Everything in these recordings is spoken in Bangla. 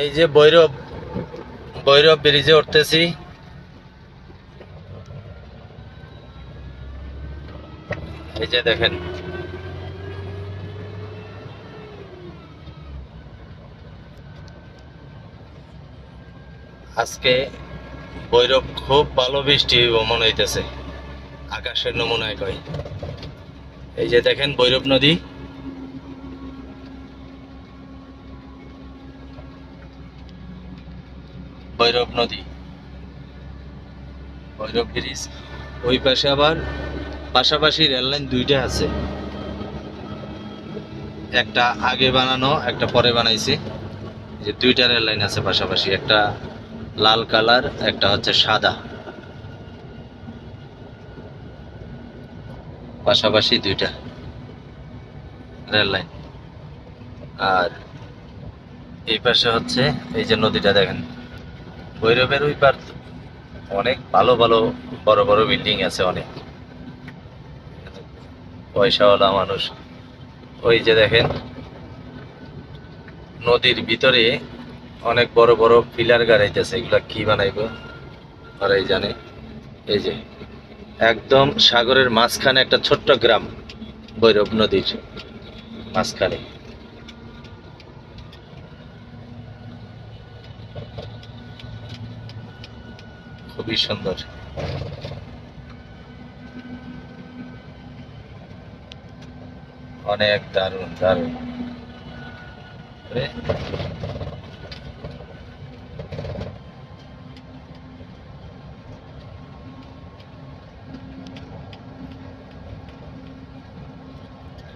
এই যে ভৈরব ভৈরব ব্রিজে উঠতেছি। এই যে দেখেন। আজকে ভৈরব খুব ভালো বৃষ্টি মনে হইতেছে। আকাশের নমুনায় কয়। এই যে দেখেন ভৈরব নদী। ভৈরব নদী। ভৈরব ব্রিজ। ওই পাশে আবার পাশাপাশি রেললাইন দুইটা আছে। একটা আগে বানানো, একটা পরে বানাইছে। যে দুইটা রেললাইন আছে পাশাপাশি, একটা লাল কালার, একটা হচ্ছে সাদা। পাশাপাশি দুইটা রেল লাইন। আর এই পাশে হচ্ছে, এই যে নদীটা দেখেন। ভৈরবের ওই পার অনেক ভালো ভালো, বড় বড় বিল্ডিং আছে অনেক। পয়সাওয়ালা মানুষ। ওই যে দেখেন, নদীর ভিতরে অনেক বড় বড় পিলার গাড়াইতেছে। এগুলা কি বানাইবো? ওরাই জানে, এই যে, একদম সাগরের মাঝখানে একটা ছোট্ট গ্রাম, ভৈরব নদীর মাঝখানে। খুবই সুন্দর। অনেক দারুণ দারুণ।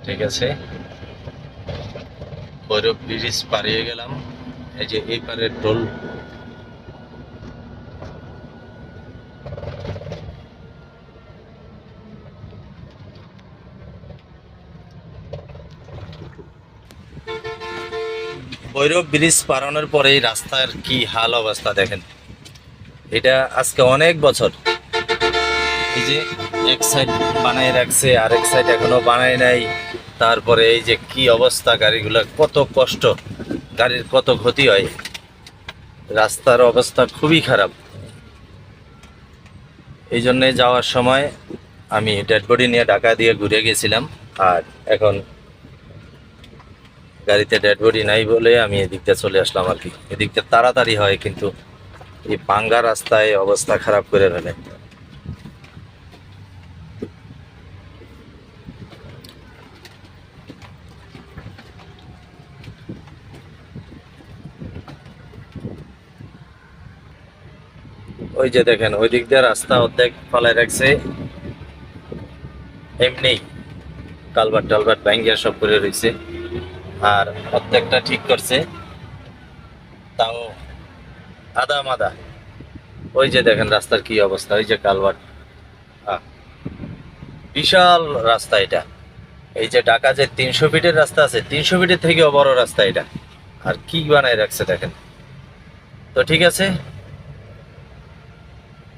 ঠিক আছে। ভৈরব ব্রিজ পাড়িয়ে গেলাম। এই যে এই পারের টোল ভৈরব ব্রিজ পারানোর পরেই রাস্তার কি হাল অবস্থা দেখেন। এটা আজকে অনেক বছর। এই যে এক সাইড বানাই রাখছে, আরেক সাইড এখনও বানায় নাই। তারপরে এই যে কি অবস্থা গাড়িগুলো, কত কষ্ট। গাড়ির কত ক্ষতি হয়। রাস্তার অবস্থা খুবই খারাপ। এই জন্যে যাওয়ার সময় আমি ডেড বডি নিয়ে ঢাকা দিয়ে ঘুরে গেছিলাম। আর এখন গাড়িতে ডেড বডি নাই বলে আমি এদিকটা চলে আসলাম আর কি। এদিকটা তাড়াতাড়ি হয় কিন্তু এই পাঙ্গা রাস্তায় অবস্থা খারাপ করে ফেলে। ওই যে দেখেন, ওই দিক দিয়ে রাস্তা অর্ধেক ফলায় রাখছে। এমনি কালবার টালভার্ট ব্যাঙ্গিয়া সব করে রয়েছে। আর অর্ধেকটা ঠিক করছে। তাও আদা মাদা। ওই যে দেখেন রাস্তার কি অবস্থা, ওই যে কালভার্ট। বিশাল রাস্তা এটা। এই যে ঢাকা যে তিনশো ফিটের রাস্তা আছে, তিনশো ফিটের থেকেও বড় রাস্তা এটা। আর কি বানায় রাখছে দেখেন। তো ঠিক আছে।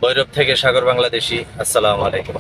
ভৈরব থেকে সাগর বাংলাদেশি, আসসালামু আলাইকুম।